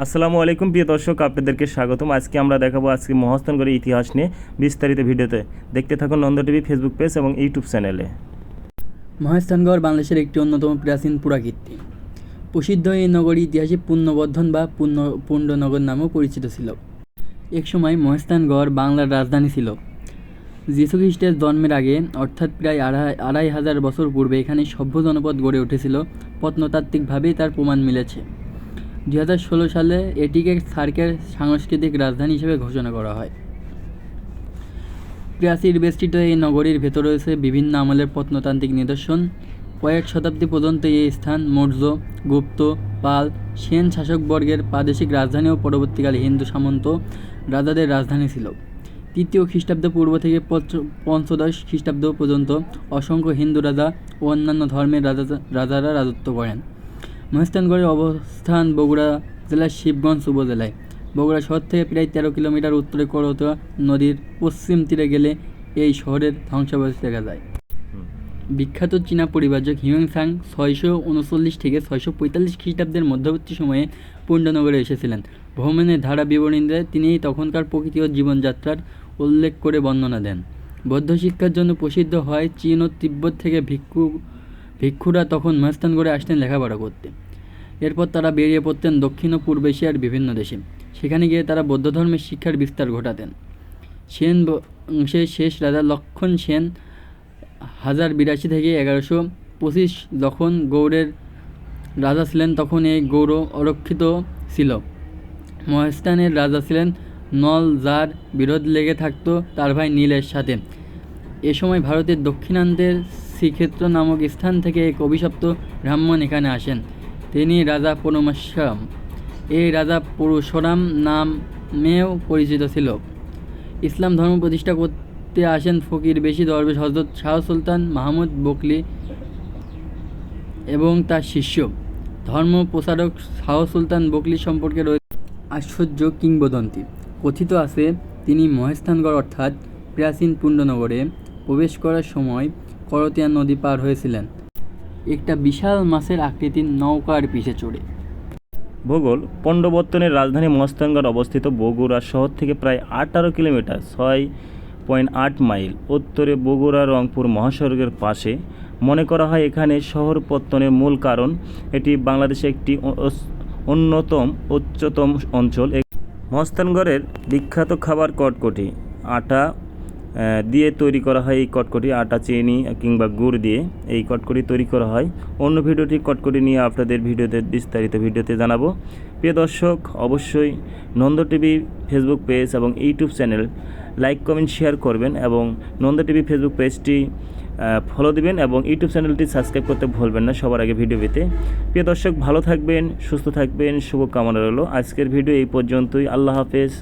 আসসালামু আলাইকুম, প্রিয় দর্শক, আপনাদেরকে স্বাগতম। আজকে আমরা দেখাবো আজকে মহাস্থানগড়ের ইতিহাস নিয়ে বিস্তারিত ভিডিওতে। দেখতে থাকুন নন্দ টিভি ফেসবুক পেজ এবং ইউটিউব চ্যানেলে। মহেস্থানগড় বাংলাদেশের একটি অন্যতম প্রাচীন পুরাকীর্তি। প্রসিদ্ধ এই নগরী ইতিহাসে পুণ্যবর্ধন বা পুণ্য, পুণ্ডনগর নামেও পরিচিত ছিল। একসময় মহেস্থানগড় বাংলার রাজধানী ছিল। যীশু খ্রিস্টের জন্মের আগে, অর্থাৎ প্রায় আড়াই আড়াই হাজার বছর পূর্বে এখানে সভ্য জনপদ গড়ে উঠেছিল। প্রত্নতাত্ত্বিকভাবেই তার প্রমাণ মিলেছে। দুই হাজার ষোলো সালে এটিকে সার্কের সাংস্কৃতিক রাজধানী হিসেবে ঘোষণা করা হয়। প্রাচীর বেষ্টিত এই নগরীর ভেতর রয়েছে বিভিন্ন আমলের প্রত্নতান্ত্রিক নিদর্শন। কয়েক শতাব্দী পর্যন্ত এই স্থান মৌর্য, গুপ্ত, পাল, সেন শাসকবর্গের প্রাদেশিক রাজধানী ও পরবর্তীকালে হিন্দু সামন্ত রাজাদের রাজধানী ছিল। তৃতীয় খ্রিস্টাব্দ পূর্ব থেকে পঞ্চ- পঞ্চদশ খ্রিস্টাব্দ পর্যন্ত অসংখ্য হিন্দু রাজা ও অন্যান্য ধর্মের রাজা, রাজারা রাজত্ব করেন। মহেস্থানগড়ের অবস্থান বগুড়া জেলার শিবগঞ্জ উপজেলায়। বগুড়া শহর থেকে প্রায় তেরো কিলোমিটার উত্তরে করতোয়া নদীর পশ্চিম তীরে গেলে এই শহরের ধ্বংসাবশেষ দেখা যায়। বিখ্যাত চীনা পরিবারক হিউয়েনসাং ছয়শো উনচল্লিশ থেকে ছয়শো পঁয়তাল্লিশ খ্রিস্টাব্দের মধ্যবর্তী সময়ে পুণ্ডনগরে এসেছিলেন। ভ্রমণের ধারা বিবরণীতে তিনি তখনকার প্রকৃতি ও জীবনযাত্রার উল্লেখ করে বর্ণনা দেন। বৌদ্ধ শিক্ষার জন্য প্রসিদ্ধ হয় চীন ও তিব্বত থেকে ভিক্ষু ভিক্ষুরা তখন মহেস্থানগড়ে আসতেন লেখাপড়া করতে। এরপর তারা বেরিয়ে পড়তেন দক্ষিণ ও পূর্ব এশিয়ার বিভিন্ন দেশে। সেখানে গিয়ে তারা বৌদ্ধ ধর্মের শিক্ষার বিস্তার ঘটাতেন। সেন বংশের শেষ রাজা লক্ষণ সেন হাজার বিরাশি থেকে এগারোশো পঁচিশ যখন গৌড়ের রাজা ছিলেন তখন এই গৌড় অরক্ষিত ছিল। মহেস্তানের রাজা ছিলেন নল যার বিরোধ লেগে থাকতো তার ভাই নীলের সাথে। এ সময় ভারতের দক্ষিণান্তের শ্রীক্ষেত্র নামক স্থান থেকে এক অভিশপ্ত ব্রাহ্মণ এখানে আসেন। তিনি রাজা পরমেশ্বরম এই রাজা পরশুরাম নামেও পরিচিত ছিল। ইসলাম ধর্ম প্রতিষ্ঠা করতে আসেন ফকির বেশি দরবেশ হজরত শাহ সুলতান মাহমুদ বকলি এবং তার শিষ্য। ধর্ম প্রচারক শাহ সুলতান বকলি সম্পর্কে রয়েছে আশ্চর্য কিংবদন্তি। কথিত আছে, তিনি মহেস্থানগড় অর্থাৎ প্রাচীন পুণ্ডনগরে প্রবেশ করার সময় করতিয়া নদী পার হয়েছিলেন। একটা বিশাল মাছের আকৃতির নৌকার পিছে চড়ে। ভূগোল পণ্ডবর্তনের রাজধানী মহাস্থানগড় অবস্থিত বগুড়া শহর থেকে প্রায় আঠারো কিলোমিটার, ছয় পয়েন্ট আট মাইল উত্তরে বগুড়া, রংপুর মহাসড়কের পাশে। মনে করা হয় এখানে শহর পত্তনের মূল কারণ, এটি বাংলাদেশে একটি অন্যতম উচ্চতম অঞ্চল। মহাস্থানগড়ের বিখ্যাত খাবার কটকটি, আটা দিয়ে তৈরি করা হয় এই কটকটি, আটা, চিনি কিংবা গুড় দিয়ে এই কটকটি তৈরি করা হয়। অন্য ভিডিওটি কটকটি নিয়ে আপনাদের ভিডিওতে বিস্তারিত ভিডিওতে জানাব। প্রিয় দর্শক, অবশ্যই নন্দ টিভি ফেসবুক পেজ এবং YouTube channel like, comment, share করবেন এবং নন্দ টিভি ফেসবুক পেজটি ফলো দিবেন এবং ইউটিউব চ্যানেলটি সাবস্ক্রাইব করতে ভুলবেন না সবার আগে ভিডিও পেতে প্রিয় দর্শক, ভালো থাকবেন, সুস্থ থাকবেন, শুভকামনা রইল। আজকের ভিডিও এই পর্যন্তই। আল্লাহ হাফেজ।